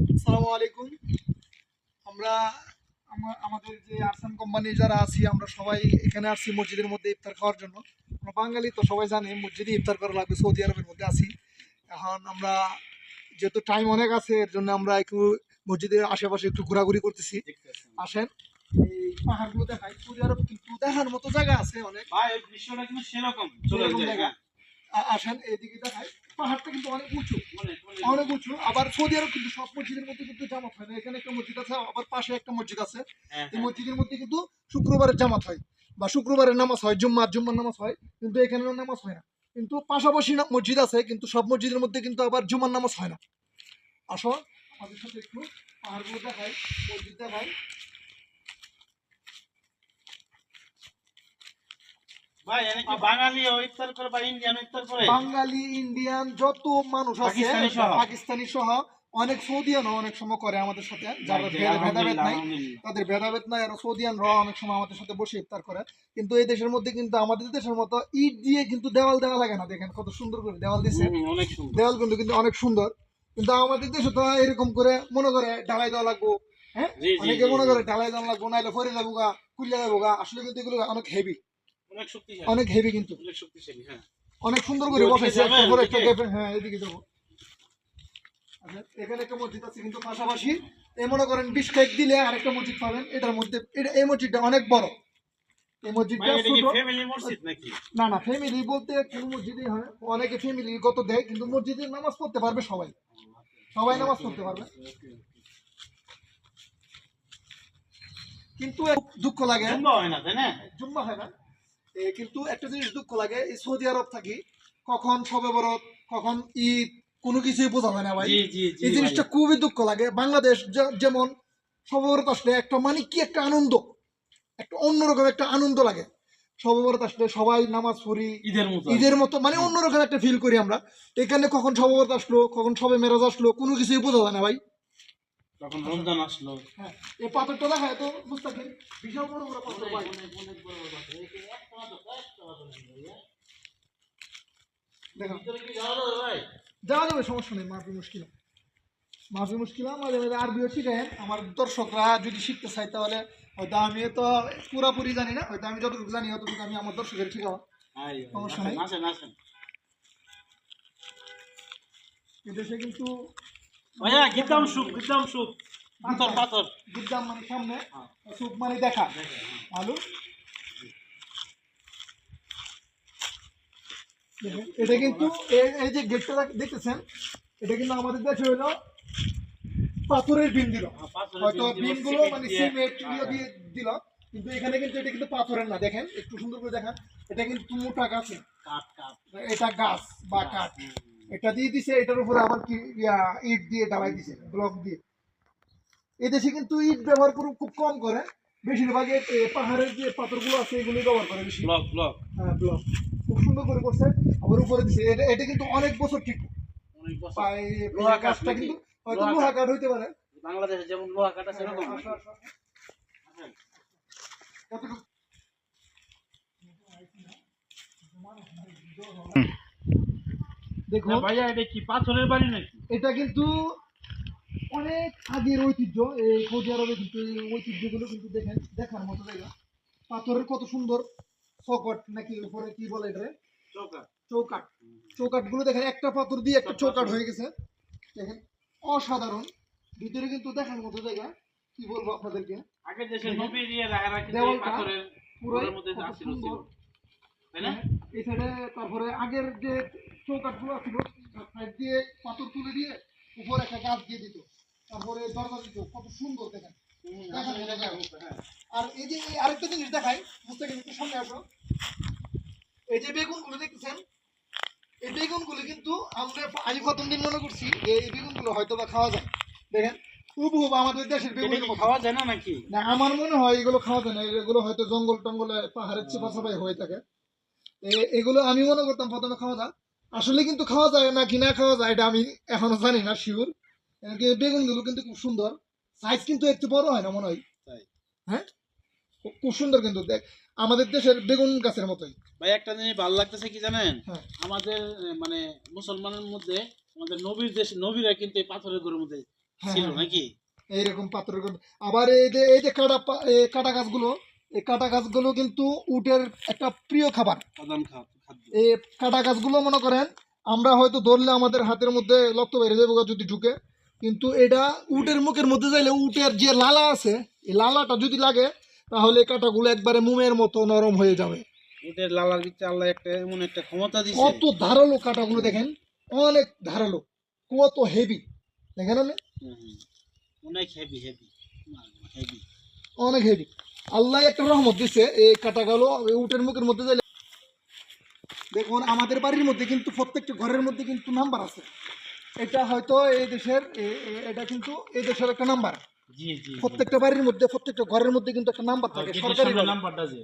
আসসালামু আলাইকুম। আমরা আমাদের যে আরসান কোম্পানি যারা আছি আমরা সবাই এখানে আসছি মসজিদের মধ্যে ইফতার খাওয়ার জন্য। আমরা বাঙালি তো সবাই জানে মসজিদে ইফতার করা লাগবে সৌদি আরবের মধ্যে আছি। এখন আমরা যেহেতু টাইম অনেক আছে এর জন্য আমরা একটু মসজিদের আশেপাশে একটু ঘোরাঘুরি করতেছি। আসেন। এই পাহাড়গুলো দেখাই। সৌদি আরব কিন্তু দেখার মতো জায়গা আছে অনেক। ভাই দৃশ্যটা কিন্তু সেরকম। জায়গা। আসেন এইদিকে দেখাই। পাহাড়টা কিন্তু অনেক উঁচু। অনেক, উঁচু। আবার সৌদি আরব কিন্তু সব মসজিদের মধ্যে কিন্তু জামাত হয় না। এখানে একটা মসজিদ আছে আবার পাশে একটা মসজিদ আছে। হ্যাঁ, এই হ্যাঁ। মসজিদের মধ্যে কিন্তু শুক্রবারের জামাত হয় বা শুক্রবারের নামাজ হয় জুম্মার জুম্মার নামাজ হয় কিন্তু এখানে নামাজ হয় না। কিন্তু পাশাপাশি মসজিদ আছে কিন্তু সব মসজিদের মধ্যে কিন্তু আবার জুম্মার নামাজ হয় না। আসো আমাদের সাথে একটু পাহাড়গুলো দেখাই মসজিদ দেখাই ভাই এনে কি বাঙালি ইন্ডিয়ান যত মানুষ আছে পাকিস্তানি সহ। অনেক সৌদিয়ানও অনেক সময় করে আমাদের সাথে ভেদ- ভেদাভেদ নাই তাদের ভেদাভেদ নাই আর সৌদিয়ানরা অনেক সময় আমাদের সাথে বসে ইফতার করে। কিন্তু এই দেশের মধ্যে কিন্তু আমাদের দেশের মতো ইট দিয়ে কিন্তু দেওয়াল দেওয়া লাগে না দেখেন কত সুন্দর করে দেওয়াল দিছে। দেওয়াল কিন্তু কিন্তু অনেক সুন্দর। কিন্তু আমাদের দেশে তো এরকম করে মনে করে ঢালাই দেওয়া লাগবো হ্যাঁ? অনেকে মনে করে ঢালাই দেওয়া লাগবো নাইলে ফরে যাব গা কুল্লা যাব গা আসলে কিন্তু এগুলো অনেক হেভি অনেক শক্তিশালী অনেক হেভি কিন্তু। অনেক শক্তিশালী হ্যাঁ। অনেক সুন্দর করে বসাইছে। একটা পরে একটা? হ্যাঁ এদিকে যাব। আচ্ছা, এখানে একটা মসজিদ আছে কিন্তু পাশাপাশি। এই মনে করেন বিশ কয়েক দিলে আরেকটা মসজিদ পাবেন। এটার মধ্যে এটা এই মসজিদটা অনেক বড়। এই মসজিদটা না না ফ্যামিলি বলতে কোন মসজিদে হয় অনেকে ফ্যামিলি গত দেয় কিন্তু মসজিদে নামাজ পড়তে পারবে সবাই। সবাই নামাজ পড়তে পারবে। কিন্তু দুঃখ লাগে। সম্ভব হয় না তাই না? জুম্মা হয় না। কিন্তু একটা জিনিস দুঃখ লাগে এই সৌদি আরব থাকি কখন সবে বরত কখন ঈদ কোনো কিছুই বোঝা হয় না ভাই। এই জিনিসটা খুবই দুঃখ লাগে। বাংলাদেশ যেমন সববরত আসলে একটা মানে কি একটা আনন্দ একটা অন্যরকম একটা আনন্দ লাগে। সববরত আসলে সবাই নামাজ পড়ি ঈদের মতো ঈদের মতো মানে অন্যরকম একটা ফিল করি আমরা। এখানে কখন সববরত আসলো কখন সবে মেরাজ আসলো কোনো কিছুই বোঝা যায় না ভাই। তখন রমজান আসলো। হ্যাঁ এই পাথরটা দেখায় তো মুস্তাকিম বিশাল বড় বড় পাথর ভাই। দেখো। যাওয়া যাবে সমস্যা নেই মাফি মুশকিল। মাফি মুশকিল মাঝে মাঝে আরবিও শিখেন আমার দর্শকরা যদি শিখতে চাই তাহলে হয়তো আমি তো পুরাপুরি জানি না হয়তো আমি যতটুকু জানি ততটুকু আমি আমার দর্শকের শিখাবো সমস্যা নাই। এদেশে কিন্তু ভাইয়া গিতাম সুপ গিতাম সুপ পাথর পাথর। বিদ্যাম মানে সামনে সুখ মানে দেখা। ভালো? এটা কিন্তু এই- যে গেটটা দেখতেছেন এটা কিন্তু আমাদের দেশে হলো পাথরের বিম দিল। হয়তো বিমগুলো মানে সিমেন্ট হ্যাঁ, দিয়ে দিল কিন্তু এখানে কিন্তু এটা কিন্তু পাথরের না। দেখেন একটু সুন্দর করে দেখান এটা কিন্তু মোটা গাছ। এটা গাছ বা কাঠ। এটা দিয়ে দিছে এটার উপরে আবার কি ইট দিয়ে ঢালাই দিছে ব্লক দিয়ে। এদেশে কিন্তু ইট ব্যবহার করে খুব কম করে। বেশিরভাগ এ- এ পাহাড়ের যে পাথরগুলো আছে এগুলি ব্যবহার করে বেশি। ব্লক ব্লক হ্যাঁ ব্লক খুব সুন্দর করে করছে। আবার উপরে দিছে। এটা এটা কিন্তু অনেক বছর ঠিক অনেক বছর। লোহা কিন্তু হয়তো লোহা কাঠ। হইতে পারে। বাংলাদেশে যেমন লোহা ভাইয়া এটা কি পাথরের বাড়ি নাকি? এটা কিন্তু অনেক আগের ঐতিহ্য। এই সৌদি আরবে কিন্তু ঐতিহ্যগুলো কিন্তু দেখেন দেখার মতো জায়গা। পাথরের কত সুন্দর চৌকট নাকি উপরে কি বলে এটা চৌকা চৌকাট চৌকাটগুলো দেখেন একটা পাথর দিয়ে একটা চৌকাট হয়ে গেছে। দেখেন অসাধারণ। ভিতরে কিন্তু দেখার মতো জায়গা। কি বলব আপনাদেরকে? দেশে নবী দিয়ে রাখা রাখি পাথরের মধ্যে। ছিল তাই না? এই সাইডে তারপরে আগের যে চৌকাটগুলো ছিল সাইড দিয়ে পাথর তুলে দিয়ে উপরে একটা গাছ দিয়ে দিত। তারপরে দরজা দিত। কত সুন্দর দেখেন। আর এই যে আরেকটা জিনিস দেখাই মুস্তাকিম একটু সামনে আসো। এই যে বেগুনগুলো দেখতেছেন? এই বেগুনগুলো কিন্তু আমরা আমি প্রথম দিন মনে করছি যে এই বেগুনগুলো হয়তো বা খাওয়া যায়। দেখেন হুবহুব আমাদের দেশের এটা বেগুনের কি মতো খাওয়া যায় না নাকি? না আমার মনে হয় এগুলো খাওয়া যায় না। এগুলো হয়তো জঙ্গল টঙ্গলে পাহাড়ের চেপা চাপাই হয়ে থাকে। এগুলো আমি মনে করতাম প্রথমে খাওয়া যায়। আসলে কিন্তু খাওয়া যায় না কি না খাওয়া যায় এটা আমি এখনও জানি না শিওর বেগুনগুলো কিন্তু খুব সুন্দর। সাইজ কিন্তু একটু বড় হয় না মনে হয়? তাই। হ্যাঁ? খুব- সুন্দর কিন্তু। দেখ আমাদের দেশের বেগুন গাছের মতোই। ভাই একটা জিনিস ভালো লাগতেছে কি জানেন? হ্যাঁ। আমাদের মানে মুসলমানের মধ্যে আমাদের নবীর দেশ নবীরা কিন্তু এই পাথরের ঘরের মধ্যে হ্যাঁ, ছিল হ্যাঁ, নাকি? এইরকম পাথরের গর্ত। আবার এই যে এই যে কাটা কাটা গাছগুলো এই কাটা গাছগুলো কিন্তু উটের একটা প্রিয় খাবার। প্রধান খাদ্য খাদ্য। এই কাটা গাছগুলো মনে করেন আমরা হয়তো ধরলে আমাদের হাতের মধ্যে রক্ত বেড়ে যাবে যদি ঢুকে। কিন্তু এটা উটের মুখের মধ্যে যাইলে উটের যে লালা আছে এই লালাটা যদি লাগে তাহলে কাঁটাগুলো একবারে মুমের মতো নরম হয়ে যাবে। উটের লালার ভিতরে আল্লাহ একটা এমন একটা ক্ষমতা দিছে। কত ধারালো কাঁটাগুলো দেখেন অনেক ধারালো কত হেভি দেখেন আপনি? হুম। অনেক হেভি হেভি হেভি অনেক হেভি আল্লাহ একটা রহমত দিছে এই কাঁটাগুলো উটের মুখের মধ্যে যাইলে দেখুন আমাদের বাড়ির মধ্যে কিন্তু প্রত্যেকটা ঘরের মধ্যে কিন্তু নাম্বার আছে। এটা হয়তো এই দেশের এটা কিন্তু এই দেশের একটা নাম্বার প্রত্যেকটা বাড়ির মধ্যে প্রত্যেকটা ঘরের মধ্যে কিন্তু একটা নাম্বার থাকে সরকারি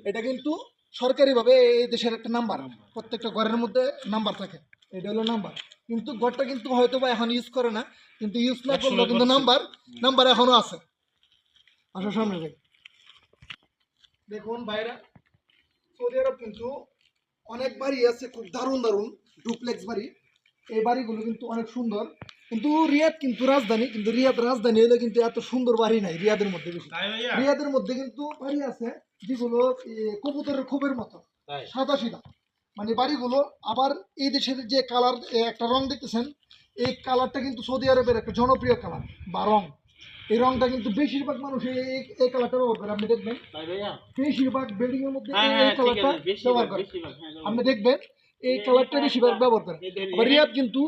এটা কিন্তু সরকারিভাবে এই দেশের একটা নাম্বার প্রত্যেকটা ঘরের মধ্যে নাম্বার থাকে। এটা হলো নাম্বার কিন্তু ঘরটা কিন্তু হয়তো বা এখন ইউজ করে না কিন্তু ইউজ না করলেও কিন্তু নাম্বার নাম্বার এখনও আছে। আসার সামনে যাই। দেখুন বাইরা সৌদি আরব কিন্তু অনেক বাড়ি আছে খুব দারুণ দারুণ ডুপ্লেক্স বাড়ি। এই বাড়িগুলো কিন্তু অনেক সুন্দর। কিন্তু রিয়াদ কিন্তু রাজধানী কিন্তু রিয়াদ রাজধানী হলে কিন্তু এত সুন্দর বাড়ি নাই রিয়াদের মধ্যে বেশি। রিয়াদের মধ্যে কিন্তু বাড়ি আছে যেগুলো কবুতরের খোপের মতো সাদা সিধা। মানে বাড়িগুলো আবার এই দেশের যে কালার একটা রং দেখতেছেন এই কালারটা কিন্তু সৌদি আরবের একটা জনপ্রিয় কালার বা রং। এই রংটা কিন্তু বেশিরভাগ মানুষ এই কালারটা ব্যবহার করে আপনি দেখবেন? বেশিরভাগ বিল্ডিং এর মধ্যে হ্যাঁ এই- হ্যাঁ কালারটা ব্যবহার করে। হ্যাঁ আপনি দেখবেন এই কালারটা বেশিরভাগ ব্যবহার করে আবার রিয়াদ কিন্তু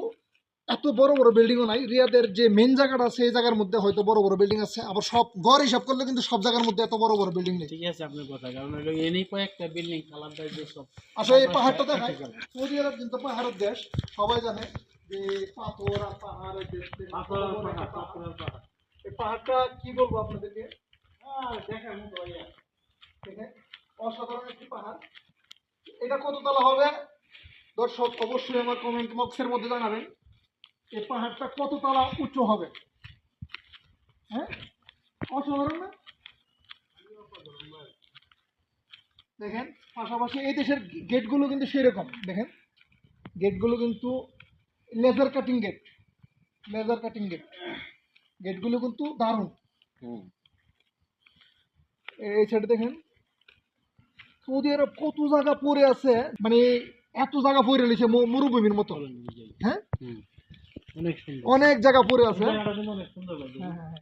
এত বড় বড় বিল্ডিংও নাই। রিয়াদের যে মেন জায়গাটা আছে এই জায়গার মধ্যে হয়তো বড় বড় বিল্ডিং আছে। আবার সব গড় হিসাব করলে কিন্তু সব জায়গার মধ্যে এত বড় বড় বিল্ডিং নেই। ঠিক আছে আপনার কথা। কারণ কয়েকটা বিল্ডিং কালার দেয় যে সব আসলে এই পাহাড়টা দেখায় সৌদি আরব কিন্তু পাহাড়ের দেশ। সবাই জানে যে পাথর আর পাহাড়ের দেশ পাহাড়। পাথর পাহাড়। এই পাহাড়টা কি বলব আপনাদেরকে? হ্যাঁ, দেখার মতো অসাধারণ একটি পাহাড়। এটা কত তলা হবে? দর্শক অবশ্যই আমার কমেন্ট বক্সের মধ্যে জানাবেন এই পাহাড়টা কত তলা উঁচু হবে। হ্যাঁ? অসাধারণ না? দেখেন পাশাপাশি এই দেশের গেটগুলো কিন্তু সেরকম দেখেন। গেটগুলো কিন্তু laser cutting gate laser cutting gate গেটগুলো কিন্তু দারুণ। এই সাইডে দেখেন সৌদি আরব কত জায়গা পড়ে আছে মানে এত জায়গা পড়ে রয়েছে মরুভূমির মতো। হ্যাঁ? অনেক জায়গা পড়ে আছে। হ্যাঁ, হ্যাঁ, হ্যাঁ।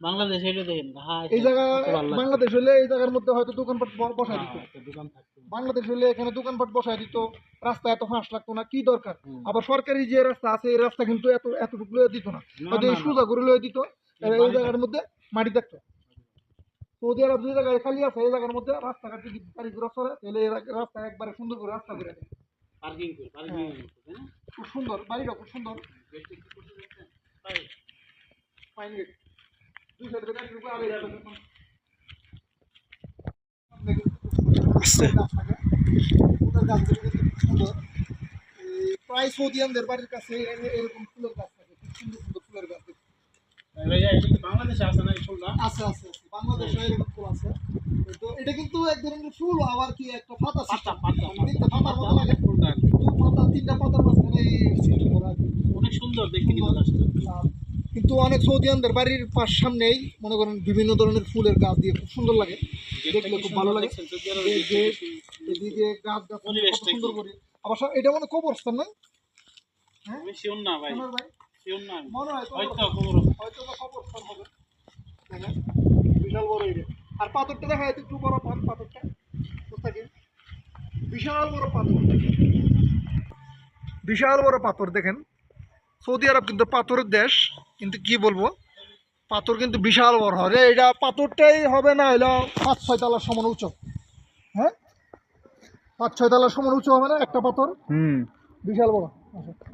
বাংলাদেশ হ্যাঁ, এই জায়গা কত ভালো লাগছে। বাংলাদেশ হলে এই জায়গার মধ্যে হয়তো দোকানপাট বসায় দিত। একটা দোকান থাকতো। বাংলাদেশ হলে এখানে দোকানপাট বসায় দিত। রাস্তা এত ফাঁস লাগতো না কি দরকার? আবার সরকারি যে রাস্তা আছে এই রাস্তা কিন্তু এত এতটুকু লয়ে দিত না। হয়তো এই। সোজা করে লয়ে দিত। এই এই জায়গার মধ্যে মাটি থাকতো। সৌদি আরব যে জায়গায় খালি আছে এই জায়গার মধ্যে রাস্তাঘাট যদি গাড়ি ঘোরা চলে তাহলে এই রাস্তা একবারে সুন্দর করে রাস্তা করে দেয়। পার্কিং পার্কিং হ্যাঁ। খুব সুন্দর বাড়িটা খুব সুন্দর। প্রায় সৌদিয়ানদের বাড়ির কাছে এরকম ফুলের গাছ থাকে খুব সুন্দর সুন্দর ফুলের গাছ বাংলাদেশে আছে না এই ফুলটা? আছে আছে বাংলাদেশে এরকম ফুল আছে এটা কিন্তু এক ধরনের ফুল আবার কি একটা পাতা মানে দেখতে পাতার মতো লাগে। ফুলটা আর পাতা তিনটা পাতার মাঝখানে এই করা অনেক সুন্দর দেখতে কিন্তু গাছটা। কিন্তু অনেক সৌদিয়ানদের বাড়ির পাশ সামনেই মনে করেন বিভিন্ন ধরনের ফুলের গাছ দিয়ে খুব সুন্দর লাগে। দেখলে খুব ভালো লাগে। এদিকে গাছ গাছ সুন্দর করে। আবার এটা মানে কবরস্থান না? ভাই। না মনে হয় হয়তো কবরস্থান। হবে। বিশাল বড় এটা আর পাথরটা দেখা যাচ্ছে একটু বড় পাথর পাথরটা। বিশাল বড় পাথর। বিশাল বড় পাথর দেখেন। সৌদি আরব কিন্তু পাথরের দেশ কিন্তু কি বলব? পাথর কিন্তু বিশাল বড়। হয় রে এটা পাথরটাই হবে না হইল পাঁচ ছয় তলার সমান উঁচু। হ্যাঁ? পাঁচ ছয় তলার সমান উঁচু হবে না একটা পাথর? হুম। বিশাল বড়। আচ্ছা।